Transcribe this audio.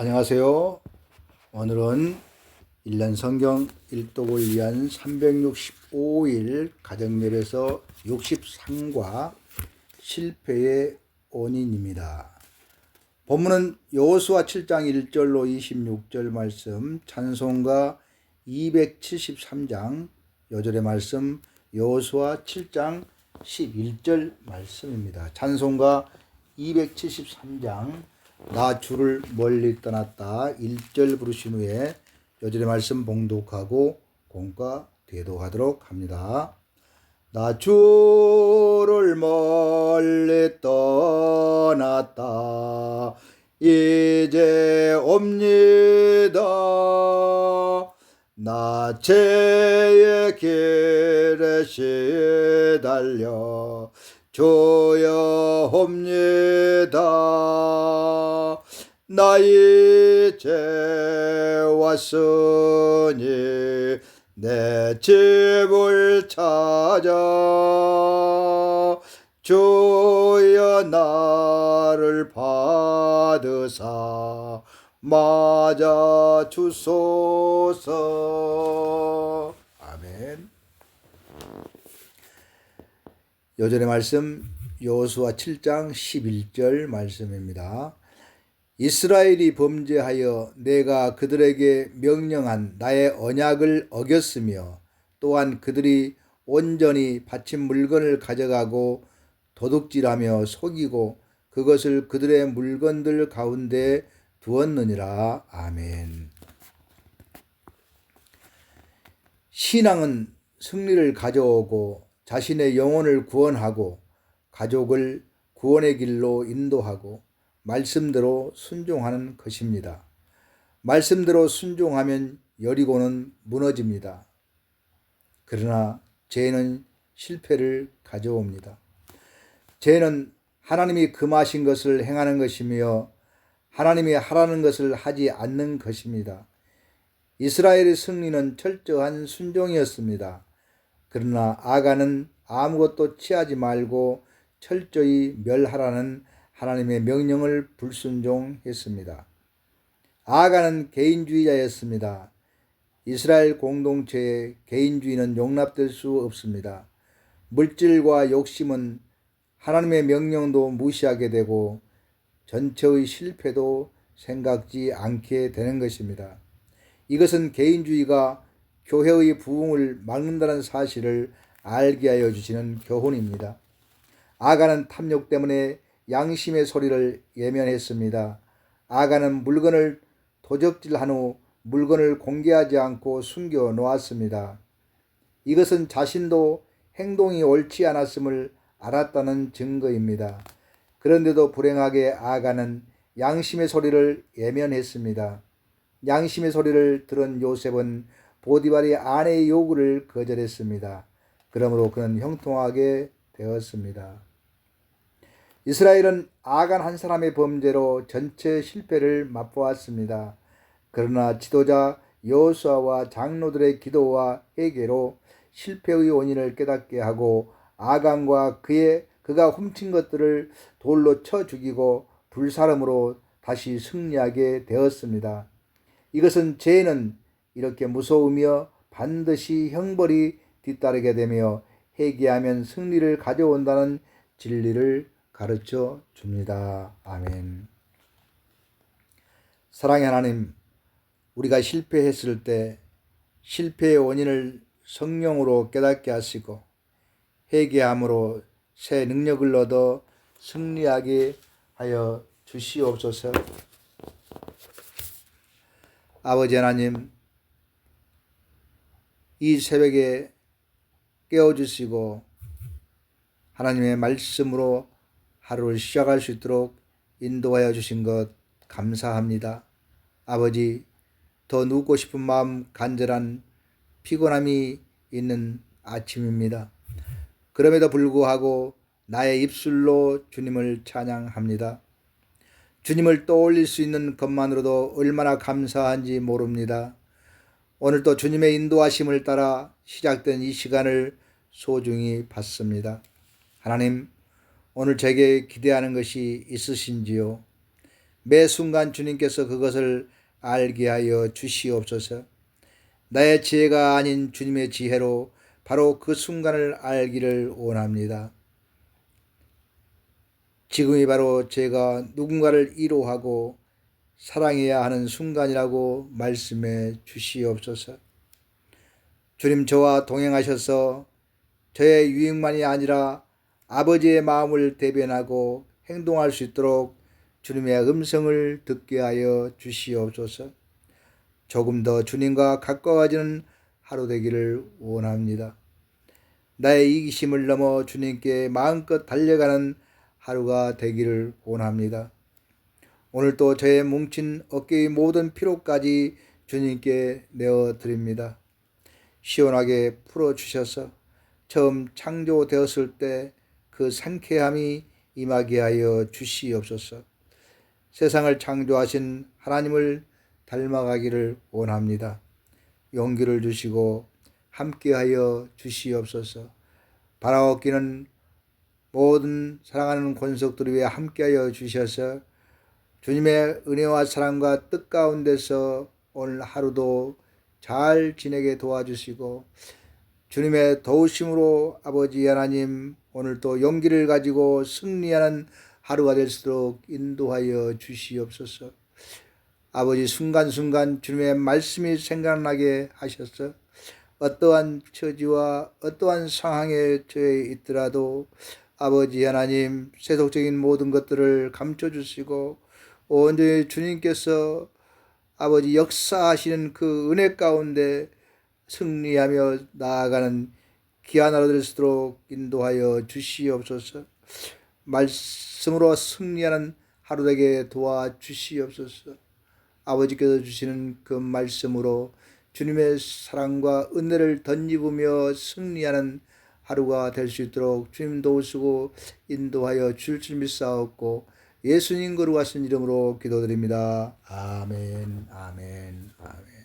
안녕하세요. 오늘은 1년 성경 일독을 위한 365일 가정열에서 63과 실패의 원인입니다. 본문은 여호수아 7장 1절로 26절 말씀, 찬송가 273장 요절의 말씀, 여호수아 7장 11절 말씀입니다. 찬송가 273장 나 주를 멀리 떠났다. 1절 부르신 후에 요절의 말씀 봉독하고 공과 대도하도록 합니다. 나 주를 멀리 떠났다. 이제 옵니다. 나 죄의 길에 시달려 주여 옵니다 나 이제 왔으니 내 집을 찾아 주여 나를 받으사 맞아 주소서 아멘 요전의 말씀 여호수아 7장 11절 말씀입니다. 이스라엘이 범죄하여 내가 그들에게 명령한 나의 언약을 어겼으며 또한 그들이 온전히 바친 물건을 가져가고 도둑질하며 속이고 그것을 그들의 물건들 가운데 두었느니라. 아멘. 신앙은 승리를 가져오고 자신의 영혼을 구원하고 가족을 구원의 길로 인도하고 말씀대로 순종하는 것입니다. 말씀대로 순종하면 여리고는 무너집니다. 그러나 죄는 실패를 가져옵니다. 죄는 하나님이 금하신 것을 행하는 것이며 하나님이 하라는 것을 하지 않는 것입니다. 이스라엘의 승리는 철저한 순종이었습니다. 그러나 아가는 아무것도 취하지 말고 철저히 멸하라는 하나님의 명령을 불순종했습니다. 아가는 개인주의자였습니다. 이스라엘 공동체에 개인주의는 용납될 수 없습니다. 물질과 욕심은 하나님의 명령도 무시하게 되고 전체의 실패도 생각지 않게 되는 것입니다. 이것은 개인주의가 교회의 부흥을 막는다는 사실을 알게 하여 주시는 교훈입니다. 아가는 탐욕 때문에 양심의 소리를 예면했습니다. 아가는 물건을 도적질한 후 물건을 공개하지 않고 숨겨 놓았습니다. 이것은 자신도 행동이 옳지 않았음을 알았다는 증거입니다. 그런데도 불행하게 아가는 양심의 소리를 예면했습니다. 양심의 소리를 들은 요셉은 보디발의 아내의 요구를 거절했습니다. 그러므로 그는 형통하게 되었습니다. 이스라엘은 아간 한 사람의 범죄로 전체 실패를 맛보았습니다. 그러나 지도자 여호수아와 장로들의 기도와 회개로 실패의 원인을 깨닫게 하고 아간과 그의 그가 훔친 것들을 돌로 쳐 죽이고 불사름으로 다시 승리하게 되었습니다. 이것은 죄는 이렇게 무서우며 반드시 형벌이 뒤따르게 되며 회개하면 승리를 가져온다는 진리를 가르쳐 줍니다. 아멘. 사랑의 하나님, 우리가 실패했을 때 실패의 원인을 성령으로 깨닫게 하시고 회개함으로 새 능력을 얻어 승리하게 하여 주시옵소서. 아버지 하나님, 이 새벽에 깨워주시고 하나님의 말씀으로 하루를 시작할 수 있도록 인도하여 주신 것 감사합니다. 아버지, 더 눕고 싶은 마음 간절한 피곤함이 있는 아침입니다. 그럼에도 불구하고 나의 입술로 주님을 찬양합니다. 주님을 떠올릴 수 있는 것만으로도 얼마나 감사한지 모릅니다. 오늘도 주님의 인도하심을 따라 시작된 이 시간을 소중히 받습니다. 하나님, 오늘 제게 기대하는 것이 있으신지요? 매 순간 주님께서 그것을 알게 하여 주시옵소서. 나의 지혜가 아닌 주님의 지혜로 바로 그 순간을 알기를 원합니다. 지금이 바로 제가 누군가를 이로하고 사랑해야 하는 순간이라고 말씀해 주시옵소서. 주님 저와 동행하셔서 저의 유익만이 아니라 아버지의 마음을 대변하고 행동할 수 있도록 주님의 음성을 듣게 하여 주시옵소서. 조금 더 주님과 가까워지는 하루 되기를 원합니다. 나의 이기심을 넘어 주님께 마음껏 달려가는 하루가 되기를 원합니다. 오늘도 저의 뭉친 어깨의 모든 피로까지 주님께 내어 드립니다. 시원하게 풀어 주셔서 처음 창조되었을 때 그 상쾌함이 임하게 하여 주시옵소서. 세상을 창조하신 하나님을 닮아가기를 원합니다. 용기를 주시고 함께하여 주시옵소서. 바라옵기는 모든 사랑하는 권속들 위해 함께하여 주셔서 주님의 은혜와 사랑과 뜻 가운데서 오늘 하루도 잘 지내게 도와주시고 주님의 도우심으로 아버지 하나님 오늘도 용기를 가지고 승리하는 하루가 될수 있도록 인도하여 주시옵소서. 아버지 순간순간 주님의 말씀이 생각나게 하셔서 어떠한 처지와 어떠한 상황에 처해 있더라도 아버지 하나님 세속적인 모든 것들을 감춰 주시고 온전히 주님께서 아버지 역사하시는 그 은혜 가운데 승리하며 나아가는 귀한 하루 될수 있도록 인도하여 주시옵소서. 말씀으로 승리하는 하루 되게 도와 주시옵소서. 아버지께서 주시는 그 말씀으로 주님의 사랑과 은혜를 덧입으며 승리하는 하루가 될 수 있도록 주님 도우시고 인도하여 줄줄 믿사옵고 예수님 거룩하신 이름으로 기도드립니다. 아멘, 아멘, 아멘.